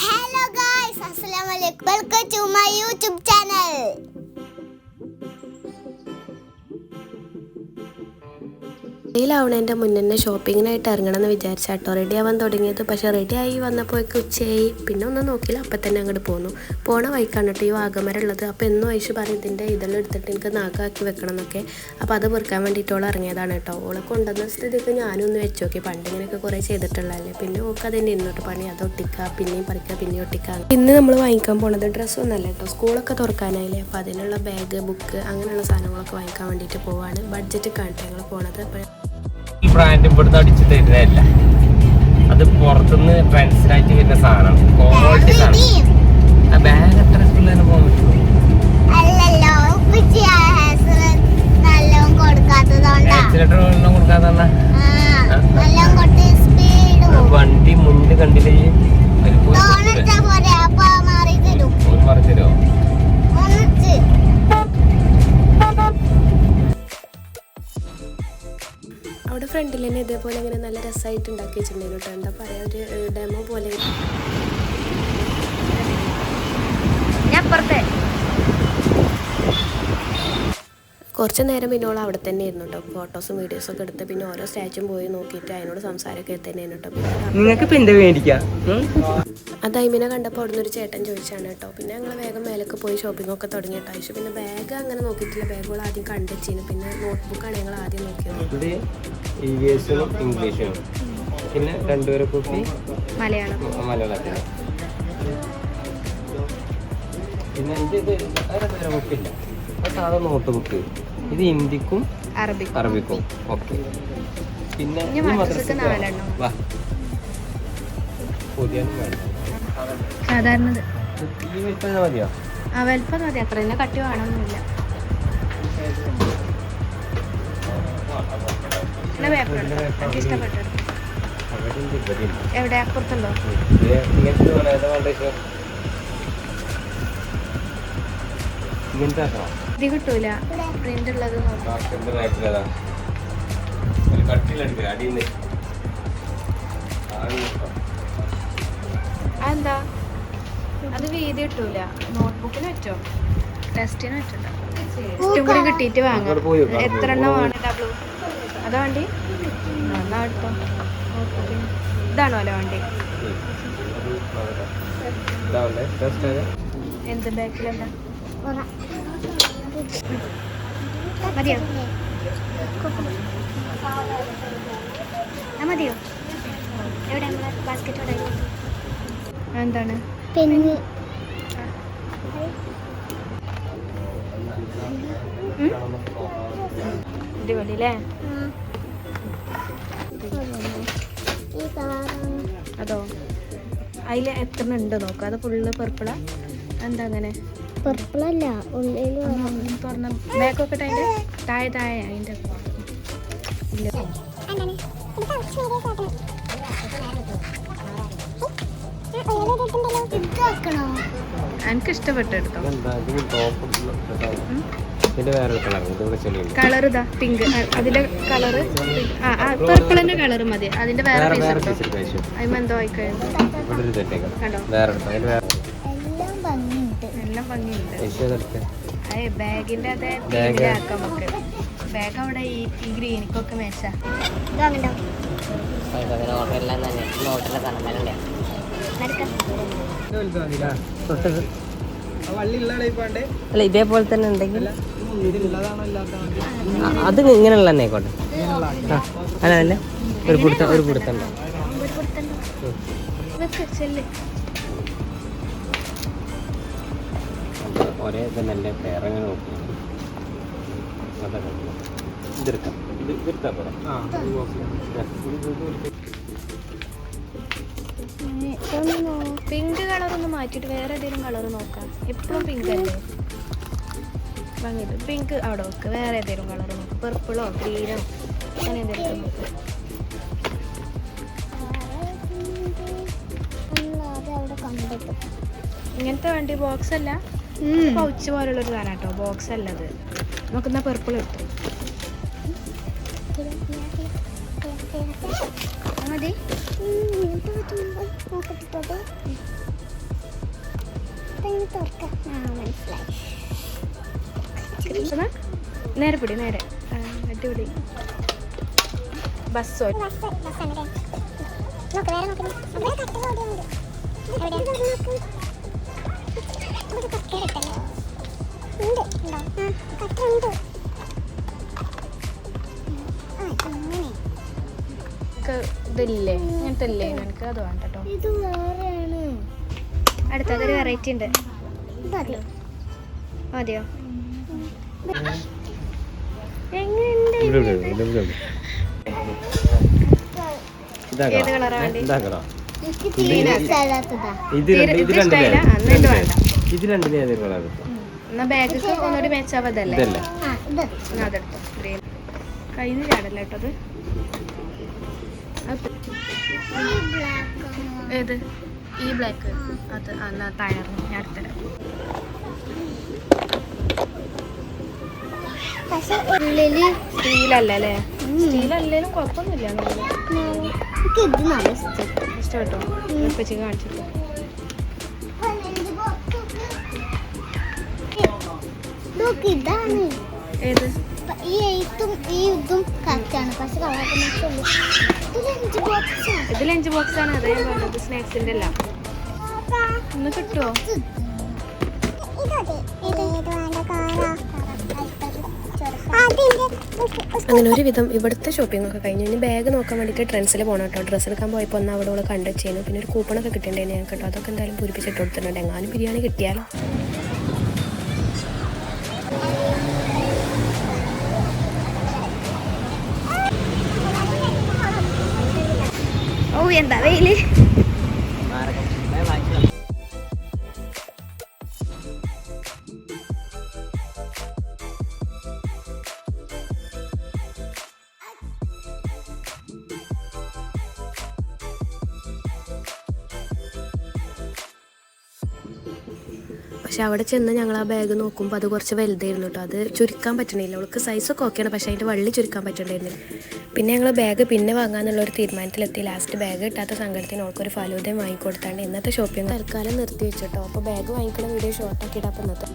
Hello guys അസ്സലാമു അലൈക്കും welcome to my YouTube channel വെയിലാവണേന്റെ മുന്നേ തന്നെ ഷോപ്പിങ്ങിനായിട്ട് ഇറങ്ങണമെന്ന് വിചാരിച്ചാട്ടോ റെഡി ആവാൻ തുടങ്ങിയത്. പക്ഷേ റെഡി ആയി വന്നപ്പോഴേക്ക് ഉച്ചയായി. പിന്നെ ഒന്നും നോക്കിയില്ല. അപ്പം തന്നെ അങ്ങോട്ട് പോന്നു. പോണ വഴിക്കാണ് കേട്ടോ ഈ വാഗമരം ഉള്ളത്. അപ്പോൾ എന്നും വയസ്സ് പറയും ഇതിന്റെ ഇതെല്ലാം എടുത്തിട്ട് എനിക്ക് നാക്കാക്കി വെക്കണം എന്നൊക്കെ അപ്പോൾ അത് പെറുക്കാൻ വേണ്ടിയിട്ട് ഓൾ ഇറങ്ങിയതാണ് കേട്ടോ. ഓളെ കൊണ്ടുവന്ന സ്ഥിതിക്ക് ഞാനും ഒന്ന് വെച്ച് നോക്കി. പണ്ട് ഇങ്ങനെയൊക്കെ കുറേ ചെയ്തിട്ടുള്ളതല്ലേ. പിന്നെ ഓൾക്ക് അതിന്റെ ഇന്നോട്ട് പണി. അത് ഒട്ടിക്കുക പിന്നെയും പറിക്കുക പിന്നെയും ഒട്ടിക്കുക ഇന്ന് നമ്മൾ വാങ്ങിക്കാൻ പോണത് ഡ്രസ്സൊന്നല്ല കേട്ടോ. സ്കൂളൊക്കെ തുറക്കാനായില്ലേ. അപ്പോൾ അതിനുള്ള ബാഗ് ബുക്ക് അങ്ങനെയുള്ള സാധനങ്ങളൊക്കെ വാങ്ങിക്കാൻ വേണ്ടിയിട്ട് പോവാണ്. ബഡ്ജറ്റ് കാണിട്ട് ഞങ്ങൾ പോണത്. അപ്പോൾ ബ്രാൻഡ് ഇവിടുന്ന് അടിച്ചു തരുന്നതല്ല അത് പുറത്തുനിന്ന് ട്രാൻസ്ഫറായിട്ട് വരുന്ന സാധനം. ക്വാളിറ്റി സാധനം. ആ ബാഗ് എത്ര പിള്ളേരെ പോകാൻ പറ്റുമോ ആക്സിലേറ്റർ കൊടുക്കാതെ വണ്ടി മുന്നിൽ കണ്ടില്ലേ? അതിൽ പോയി അവിടെ ഫ്രണ്ടിൽ തന്നെ ഇതേപോലെ ഇങ്ങനെ നല്ല രസമായിട്ട് ഉണ്ടാക്കി വെച്ചിട്ടുണ്ടായിരുന്നു കേട്ടോ. എന്താ പറയുക ഒരു ഡെമോ പോലെ. ഞാൻ പുറത്തെ. കുറച്ച് നേരം പിന്നെ ഓൾ അവിടെ തന്നെ ആയിരുന്നു കേട്ടോ. ഫോട്ടോസും വീഡിയോസും ഒക്കെ എടുത്ത് പിന്നെ ഓരോ സ്റ്റാച്ചും പോയി നോക്കിയിട്ട് അതിനോട് സംസാരമൊക്കെ തന്നെയായിരുന്നു കേട്ടോ. അത് ഐമിനെ കണ്ടപ്പോൾ അവിടുന്ന് ഒരു ചേട്ടൻ ചോദിച്ചാണ് കേട്ടോ. പിന്നെ ഞങ്ങൾ വേഗം മേലൊക്കെ പോയി ഷോപ്പിംഗ് ഒക്കെ തുടങ്ങി കേട്ടോ. പക്ഷേ പിന്നെ ബാഗ് അങ്ങനെ നോക്കിയിട്ടില്ല. ബാഗുകൾ ആദ്യം കണ്ടുവച്ചിരുന്നു പിന്നെ നോട്ട്ബുക്കാണ് ഞങ്ങൾ ആദ്യം നോക്കിയത്. ഇംഗ്ലീഷും പിന്നെ രണ്ടുപേരെ കുട്ടി മലയാളം. പിന്നെ ഇത് ഇത് വേറെ വേറെ ബുക്കില്ല അത് സാധാ നോട്ട് ബുക്ക് ഇത് ഹിന്ദിക്കും അറബിക് അറബിക്കും. ഓക്കെ. പിന്നെ സാധാരണ മതിയോ? ആ വലിപ്പം മതി. അത്ര തന്നെ കട്ടി വേണമെന്നില്ല. എവിടെ? അപ്പുറത്തുണ്ടോ? ഇങ്ങനത്തെ ഇഷ്ടം? ഇത് കിട്ടൂല. പ്രിന്റ് ഉള്ളത് അതെന്താ? അത് വീതി കിട്ടൂല. നോട്ട്ബുക്കിന് പറ്റോ. ടെസ്റ്റിന് പറ്റില്ല ടെസ്റ്റും കൂടി കിട്ടിയിട്ട് വാങ്ങാം. എത്ര എണ്ണം വേണം ഡബ്ലു അതാ വണ്ടി? എന്നാ എടുത്തോ. ഇതാണോ അല്ല വണ്ടി? എന്ത് ബാക്കിലെന്താ? മതിയോ? മതിയോ? എവിടെ ബാസ്ക്കറ്റ് എവിടെ എന്താണ്? പെണ്ണ് അടിപൊളി അല്ലേ അതോ? അതിൽ എത്ര ഉണ്ട് നോക്കാം. അത് ഫുള്ള് പെർപ്പിളാ എന്താ അങ്ങനെ? പെർപ്പിളല്ല ഉള്ളിൽ തുറന്ന ബാക്കൊക്കെ അതിന്റെ താഴെ താഴെ അതിന്റെ ഇല്ല. എനിക്ക് ഇഷ്ടപ്പെട്ടു കളർ. കളർ ഇതാ പിങ്ക് അതിന്റെ കളറ് ആ പെർപ്പിളിന്റെ കളർ മതി. അതിന്റെ വേറെ പീസ് എന്തോ ആയിക്കഴിഞ്ഞു കണ്ടോ? എല്ലാം ഭംഗിയുണ്ട്. ബാഗിന്റെ അതേ നമുക്ക്. ബാഗ് അവിടെ ഈ ഗ്രീനിക്കൊക്കെ അല്ല ഇതേപോലെ തന്നെ ഉണ്ടെങ്കിൽ? അത് ഇങ്ങനെയുള്ള തന്നെ ആയിക്കോട്ടെ. അല്ല അല്ല. ഒരു പിടുത്തം ഒരു പിടുത്തം ഒരേ തന്നെയല്ലേ പേരങ്ങനെ നോക്കി അതൊക്കെ ഇതെടുക്കാം. ഇത് ഇതെടുത്താൽ പോരാ? പിങ്ക് കളർ ഒന്ന് മാറ്റിയിട്ട് വേറെ ഏതെങ്കിലും കളർ നോക്കാം. എപ്പോഴും പിങ്ക് അല്ലേ? പിങ്ക് അവിടെ നോക്ക് വേറെ ഏതെങ്കിലും കളർ നോക്ക്. പെർപ്പിളോ ഗ്രീനോ അങ്ങനെ എന്തെങ്കിലും നോക്ക്. അവിടെ കണ്ടിട്ട് ഇങ്ങനത്തെ വണ്ടി ബോക്സ് അല്ല. പൗച്ച് പോലുള്ളൊരു സാധനം കേട്ടോ ബോക്സ് അല്ല അത് നമുക്കെന്നാ പെർപ്പിൾ എടുത്തു. മതി. നേരെ പിടി നേരെ. അടിപൊളി. ബസ്സോ ബസ് ഒരു കട്ട കിട്ടല്ലോ ഉണ്ട് ഉണ്ടോ? ആ കട്ട ഉണ്ട് ആ ഇതില്ലേ? ഇങ്ങനത്തെ ഇല്ലേ നിനക്ക് അത് വേണ്ട കേട്ടോ. ഇത് വേറെയാണ്. അടുത്തതൊരു വെറൈറ്റി ഉണ്ട്. മതിയോ. ഏത് കളറാ വേണ്ടേ? ഇത് രണ്ട് ഇത് ഇത് വേണ്ട. ഇത് രണ്ടിലേ ഏതൊരു കളർ എന്നാ ബാഗിക്ക് ഒന്നുകൂടി മെച്ചാവതല്ലേ ഇതല്ലേ? ആ ഇത്. എന്നാ അതെടുത്തോ. ഗ്രീൻ കയ്യിൽ നിന്ന് ചാടല്ല ഏത്? ഈ ബ്ലാക്ക് അത് എന്നാ താഴെ ഞാൻ എടുത്തരാം. സ്റ്റീലല്ല അല്ലേ സ്റ്റീലല്ലേലും കുഴപ്പമൊന്നുമില്ല. ഇഷ്ടപ്പെട്ടോ? കാണിച്ചിട്ട് ഇതാണ്. ഏത്? ഈ എയ്ത്തും ഈ ഇതും കറക്റ്റാണ്. പക്ഷെ ഇത് ലഞ്ച് ബോക്സ് ആണ്. അതേ പറഞ്ഞത്. സ്നാക്സിന്റെ അല്ല. ഒന്ന് കിട്ടുമോ അങ്ങനെ ഒരു വിധം ഇവിടുത്തെ ഷോപ്പിംഗ് ഒക്കെ കഴിഞ്ഞു ഇനി ബാഗ് നോക്കാൻ വേണ്ടിയിട്ട് ട്രെൻഡ്സിൽ പോകണം കേട്ടോ. ഡ്രസ്സ് എടുക്കാൻ പോയപ്പോൾ ഒന്ന് അവിടെ കണ്ടു ചെയ്യുന്നു പിന്നെ ഒരു കൂപ്പണൊക്കെ കിട്ടേണ്ടേ ഞാൻ കേട്ടോ. അതൊക്കെ എന്തായാലും പൂരിപ്പിച്ചിട്ട് കൊടുത്തിട്ടുണ്ട്. എങ്ങാനും ബിരിയാണി കിട്ടിയാലോ? viendo a Bailey. പക്ഷെ അവിടെ ചെന്ന് ഞങ്ങൾ ആ ബാഗ് നോക്കുമ്പോൾ അത് കുറച്ച് വലുതായിരുന്നു കേട്ടോ അത് ചുരുക്കാൻ പറ്റണില്ല. അവൾക്ക് സൈസൊക്കെ ഓക്കെയാണ് പക്ഷേ അതിന്റെ വള്ളി ചുരുക്കാൻ പറ്റണ്ടായിരുന്നില്ല പിന്നെ ഞങ്ങൾ ബാഗ് പിന്നെ വാങ്ങാന്നുള്ള ഒരു തീരുമാനത്തിലെത്തി. ലാസ്റ്റ് ബാഗ് കിട്ടാത്ത സങ്കടത്തിന് അവൾക്കൊരു ഫലോദയം വാങ്ങിക്കൊടുത്താണ്ട് ഇന്നത്തെ ഷോപ്പിംഗ് തൽക്കാലം നിർത്തി വെച്ചിട്ടോ അപ്പോൾ ബാഗ് വാങ്ങിക്കുന്ന വീഡിയോ ഷോർട്ടാക്കിയിട്ട് അപ്പം ഇന്നത്തെ